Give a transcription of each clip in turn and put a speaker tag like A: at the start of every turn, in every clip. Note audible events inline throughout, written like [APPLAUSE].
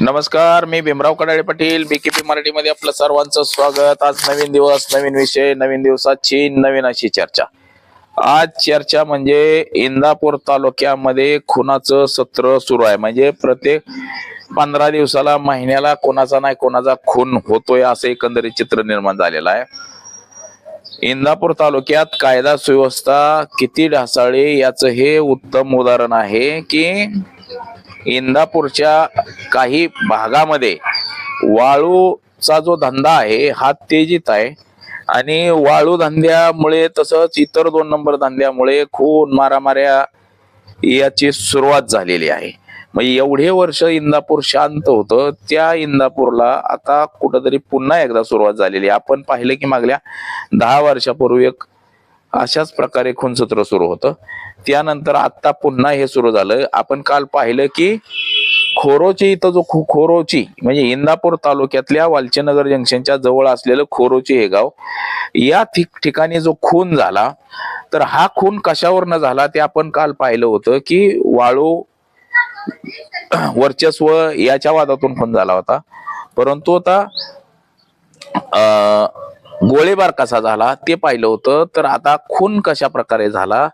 A: नमस्कार मी भीमराव कडाळे पाटील बीकेपी मराठीमध्ये आपलं सर्वांचं स्वागत. आज नवीन दिवस नवीन विषय नवीन दिवसाची नवीन अशी चर्चा. आज चर्चा म्हणजे इंदापूर तालुक्यामध्ये खुनाचं सत्र सुरू आहे. म्हणजे प्रत्येक पंधरा दिवसाला महिन्याला कोणाचा नाही कोणाचा खून होतोय असं एकंदरीत चित्र निर्माण झालेलं आहे. इंदापूर तालुक्यात कायदा सुव्यवस्था किती ढासाळी याचं हे उत्तम उदाहरण आहे की इंदापूरच्या काही भागामध्ये वाळूचा जो धंदा आहे हा तेजीत आहे. आणि वाळू धंद्यामुळे तसंच इतर दोन नंबर धंद्यामुळे खून मारामाऱ्या याची सुरुवात झालेली आहे. मग एवढे वर्ष इंदापूर शांत होतं त्या इंदापूरला आता कुठंतरी पुन्हा एकदा सुरुवात झालेली आहे. आपण पाहिलं की मागल्या दहा वर्षापूर्वी एक अशाच प्रकारे खूनसत्र सुरू होतं. त्यानंतर आता पुन्हा हे सुरू झालं. आपण काल पाहिलं की खोरोची इथं जो खो- खोरोची म्हणजे इंदापूर तालुक्यातल्या वालचेनगर जंक्शनच्या जवळ असलेलं खोरोची हे गाव या ठिक- ठिकाणी जो खून झाला तर हा खून कशावरनं झाला ते आपण काल पाहिलं होतं की वाळू [CLEARS THROAT] वर्चस्व याच्या वादातून खून झाला होता. परंतु आता गोळीबार कसा झाला ते पाहिलं होतं. तर आता खून कशा प्रकारे झाला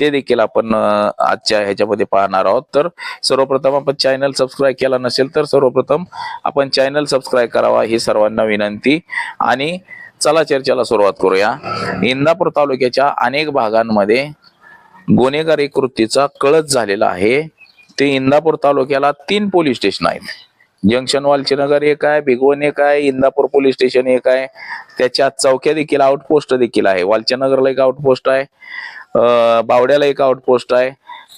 A: ते देखील आपण आजच्या ह्याच्यामध्ये पाहणार आहोत. तर सर्वप्रथम आपण चॅनल सबस्क्राईब केला नसेल तर सर्वप्रथम आपण चॅनल सबस्क्राईब करावा ही सर्वांना विनंती. आणि चला चर्चेला सुरुवात करूया. इंदापूर तालुक्याच्या अनेक भागांमध्ये गुन्हेगारी कृतीचा कळत झालेला आहे. ते इंदापूर तालुक्याला तीन पोलीस स्टेशन आहेत. जंक्शन वालचीनगर एक आहे भिगवण एक आहे इंदापूर पोलीस स्टेशन एक आहे. त्याच्या चौक्या देखील आउटपोस्ट देखील आहे. वालचनगरला एक आउटपोस्ट आहे. बावड्याला एक आउटपोस्ट आहे.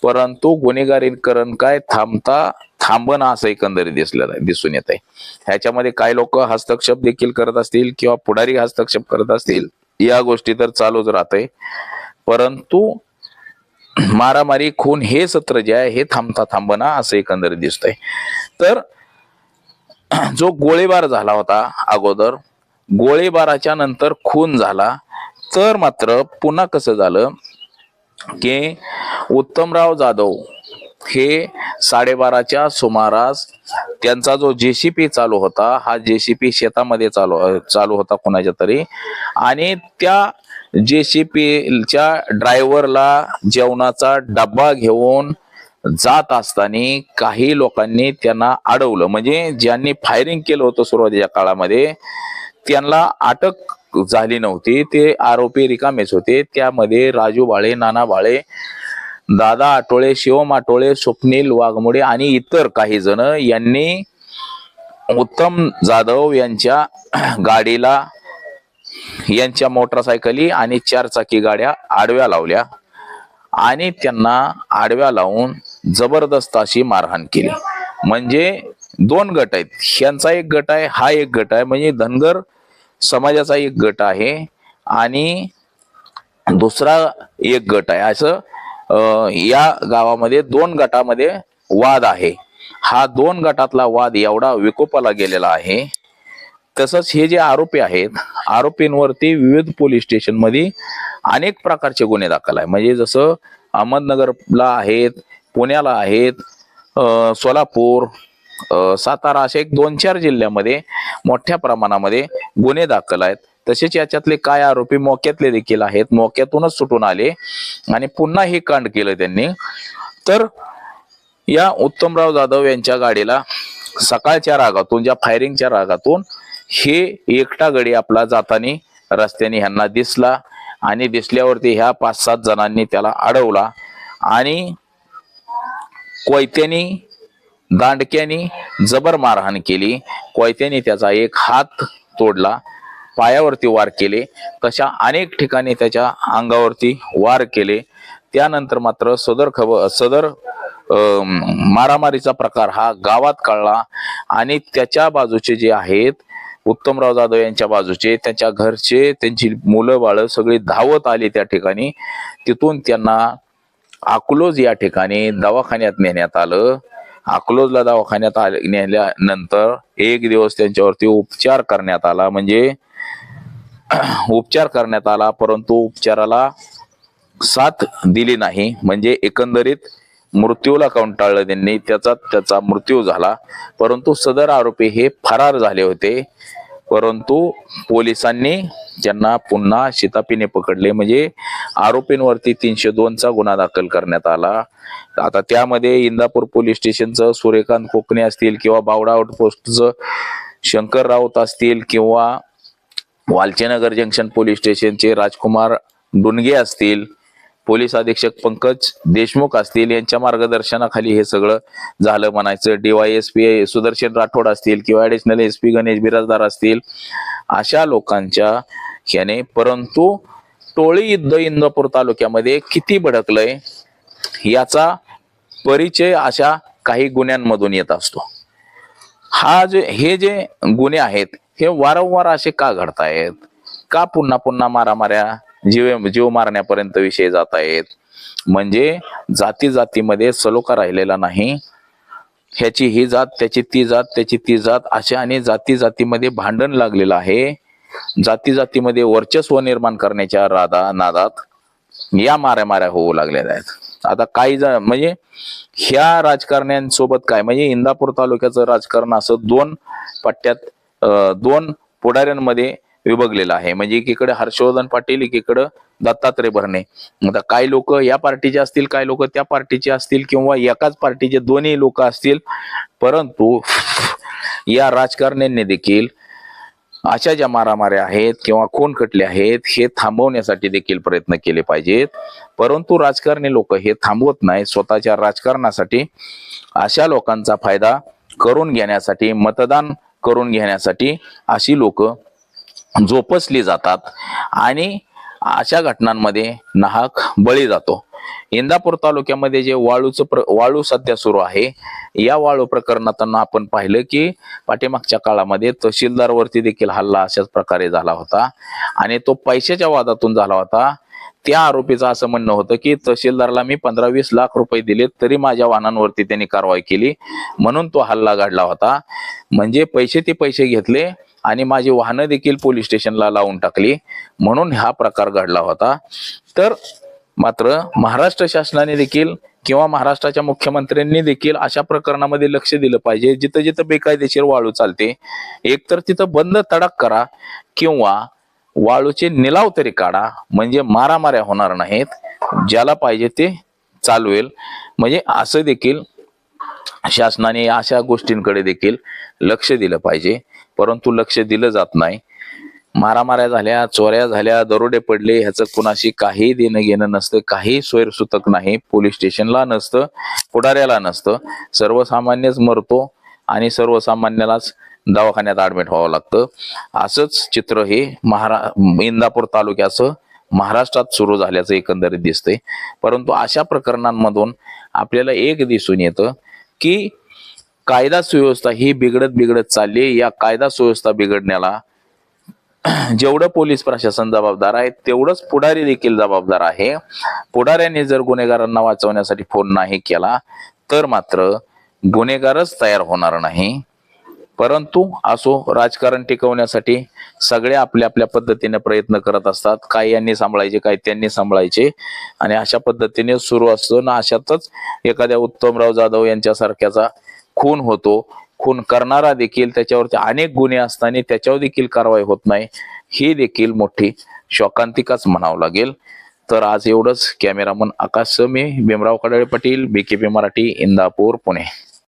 A: परंतु गुन्हेगारीकरण काय थांबता थांबणं असं एकंदरीत दिसलं दिसून येत आहे ह्याच्यामध्ये काही लोक हस्तक्षेप देखील करत असतील किंवा पुढारी हस्तक्षेप करत असतील या गोष्टी तर चालूच राहते परंतु मारामारी खून हे सत्र जे आहे हे थांबता थांबणं असं एकंदरीत दिसतंय. तर [CLEARS THROAT] जो गोळीबार झाला होता अगोदर गोळीबाराच्या नंतर खून झाला. तर मात्र पुन्हा कसं झालं की उत्तमराव जाधव हे साडेबाराच्या सुमारास त्यांचा जो जेसीपी चालू होता हा जेसीपी शेतामध्ये चालू चालू होता कुणाच्या तरी. आणि त्या जेसीपीच्या ड्रायव्हरला जेवणाचा डब्बा घेऊन जात असताना काही लोकांनी त्यांना अडवलं. म्हणजे ज्यांनी फायरिंग केलं होतं सुरुवातीच्या काळामध्ये त्यांना अटक झाली नव्हती. ते आरोपी रिकामेच होते. त्यामध्ये राजू बाळे नाना बाळे दादा आटोळे शिवम आटोळे स्वप्नील वाघमोडे आणि इतर काही जण यांनी उत्तम जाधव यांच्या गाडीला यांच्या मोटरसायकली आणि चार चाकी गाड्या आडव्या लावल्या आणि त्यांना आडव्या लावून जबरदस्त अशी मारहाण केली. म्हणजे दोन गट आहेत. ह्यांचा एक गट आहे हा एक गट आहे. म्हणजे धनगर समाजाचा एक गट आहे आणि दुसरा एक गट आहे. असं या गावामध्ये दोन गटामध्ये वाद आहे. हा दोन गटातला वाद एवढा विकोपाला गेलेला आहे. तसंच हे जे आरोपी आहेत आरोपींवरती विविध पोलीस स्टेशनमध्ये अनेक प्रकारचे गुन्हे दाखल आहे म्हणजे जसं अहमदनगरला आहेत पुण्याला आहेत सोलापूर सातारा असे एक दोन चार जिल्ह्यामध्ये मोठ्या प्रमाणामध्ये गुन्हे दाखल आहेत. तसेच याच्यातले काय आरोपी मोक्यातले देखील आहेत मोक्यातूनच सुटून आले आणि पुन्हा हे कांड केलं त्यांनी. तर या उत्तमराव जाधव यांच्या गाडीला सकाळच्या रागातून ज्या फायरिंगच्या रागातून हे एकटा गडी आपला जातानी रस्त्याने ह्यांना दिसला आणि दिसल्यावरती ह्या पाच सात जणांनी त्याला अडवला आणि कोयत्यानी दांडक्यानी जबर मारहाण केली. कोयत्यानी त्याचा एक हात तोडला पायावरती वार केले. तशा अनेक ठिकाणी त्याच्या अंगावरती वार केले. त्यानंतर मात्र सदर खबर सदर मारामारीचा प्रकार हा गावात कळला आणि त्याच्या बाजूचे जे आहेत उत्तमराव जाधव यांच्या बाजूचे त्यांच्या घरचे त्यांची मुलं बाळं सगळी धावत आली त्या ठिकाणी. तिथून त्यांना अकलोज या ठिकाणी दवाखान्यात नेण्यात आलं. अकलोजला दवाखान्यात आले- नेल्यानंतर एक दिवस त्यांच्यावरती उपचार करण्यात आला. म्हणजे [CLEARS THROAT] उपचार करण्यात आला परंतु उपचाराला साथ दिली नाही. म्हणजे एकंदरीत मृत्यूला कंटाळलं त्यांनी? त्याचा त्याचा मृत्यू झाला. परंतु सदर आरोपी हे फरार झाले होते. परंतु पोलिसांनी त्यांना पुन्हा शितापीने पकडले म्हणजे आरोपींवरती तीनशे दोनचा गुन्हा दाखल करण्यात आला. आता त्यामध्ये इंदापूर पोलीस स्टेशनचं सूर्यकांत कोकणे असतील किंवा बावडा आउटपोस्टचं शंकर राऊत असतील किंवा वालचेनगर जंक्शन पोलीस स्टेशनचे राजकुमार डुनगे असतील पोलीस अधीक्षक पंकज देशमुख असतील यांच्या मार्गदर्शनाखाली हे सगळं झालं म्हणायचं. डीवायएसपी सुदर्शन राठोड असतील किंवा additional S P Ganesh Birajdar असतील अशा लोकांच्या ह्याने परंतु टोळी युद्ध इंदापूर तालुक्यामध्ये किती भडकलंय याचा परिचय अशा काही गुन्ह्यांमधून येत असतो. हा जे हे जे गुन्हे आहेत हे वारंवार असे का घडतायत? का पुन्हा पुन्हा मारामाऱ्या जीव जीव मारण्यापर्यंत विषय जात आहेत. म्हणजे जाती जातीमध्ये सलोखा राहिलेला नाही. ह्याची ही जात त्याची ती जात त्याची ती जात अशा आणि जाती जातीमध्ये भांडण लागलेलं आहे. जाती जातीमध्ये वर्चस्व निर्माण करण्याच्या राधा नादात या माऱ्या माऱ्या होऊ लागलेल्या आहेत. आता काही जण म्हणजे ह्या राजकारण्यांसोबत काय म्हणजे इंदापूर तालुक्याचं राजकारण असं दोन पट्ट्यात दोन पुढाऱ्यांमध्ये विभागलेला आहे. म्हणजे एकीकडे हर्षवर्धन पाटील एकीकडे दत्तात्रय भरणे. आता काय लोक या पार्टीचे असतील काय लोक त्या पार्टीचे असतील किंवा एकाच पार्टीचे दोन्ही लोक असतील. परंतु या राजकारण्यांनी देखील अशा ज्या मारामाऱ्या आहेत किंवा खून खटले आहेत हे थांबवण्यासाठी देखील प्रयत्न केले पाहिजेत. परंतु राजकारणी लोक हे थांबवत नाही स्वतःच्या राजकारणासाठी अशा लोकांचा फायदा करून घेण्यासाठी मतदान करून घेण्यासाठी अशी लोक जोपसली जातात आणि अशा घटनांमध्ये नाहक बळी जातो. इंदापूर तालुक्यामध्ये जे वाळूचं प्र वाळू सध्या सुरू आहे या वाळू प्रकरणातून आपण पाहिलं की पाठीमागच्या काळामध्ये तहसीलदारवरती देखील हल्ला अशाच प्रकारे झाला होता आणि तो पैशाच्या वादातून झाला होता. त्या आरोपीचं असं म्हणणं होतं की तहसीलदारला मी पंधरा वीस लाख रुपये दिले तरी माझ्या वाहनांवरती त्यांनी कारवाई केली. म्हणून तो हल्ला घडला होता. म्हणजे पैसे ते पैसे घेतले आणि माझी वाहनं देखील पोलीस स्टेशनला लावून टाकली. म्हणून हा प्रकार घडला होता. तर मात्र महाराष्ट्र शासनाने देखील किंवा महाराष्ट्राच्या मुख्यमंत्र्यांनी देखील अशा प्रकरणामध्ये लक्ष दिलं पाहिजे. जिथं जिथं बेकायदेशीर वाळू चालते एकतर तिथं बंद तडाक करा किंवा वाळूचे निलाव तरी काढा. म्हणजे मारामाऱ्या होणार नाहीत. ज्याला पाहिजे ते चालवेल. म्हणजे असं देखील शासनाने अशा गोष्टींकडे देखील लक्ष दिलं पाहिजे. परंतु लक्ष दिलं जात नाही. मारामाऱ्या झाल्या चोऱ्या झाल्या दरोडे पडले ह्याचं कुणाशी काही देणं घेणं नसतं काही सोयरसूतक नाही पोलीस स्टेशनला नसतं पुढाऱ्याला नसतं. सर्वसामान्यच मरतो आणि सर्वसामान्यालाच दवाखान्यात ऍडमिट व्हावं लागतं. असंच चित्र हे महारा इंदापूर तालुक्याचं महाराष्ट्रात सुरू झाल्याचं एकंदरीत दिसतंय. परंतु अशा प्रकरणांमधून आपल्याला एक दिसून येतं की कायदा सुव्यवस्था ही बिघडत बिघडत चालली या कायदा सुव्यवस्था बिघडण्याला जेवढं पोलीस प्रशासन जबाबदार आहे तेवढंच पुढारी देखील जबाबदार आहे. पुढाऱ्यांनी जर गुन्हेगारांना वाचवण्यासाठी फोन नाही केला तर मात्र गुन्हेगारच तयार होणार नाही. परंतु असो राजकारण टिकवण्यासाठी सगळे आपल्या आपल्या पद्धतीने प्रयत्न करत असतात. काही यांनी सांभाळायचे काही त्यांनी सांभाळायचे. आणि अशा पद्धतीने सुरू असतो ना अशातच एखाद्या उत्तमराव जाधव यांच्यासारख्याचा खून होतो. खून करणारा देखील त्याच्यावरती अनेक गुन्हे असताना त्याच्यावर देखील कारवाई होत नाही. ही देखील मोठी शोकांतिकाच म्हणावं लागेल. तर आज एवढंच. कॅमेरामन आकाश मी भीमराव कडाळे पाटील बीकेपी मराठी इंदापूर पुणे.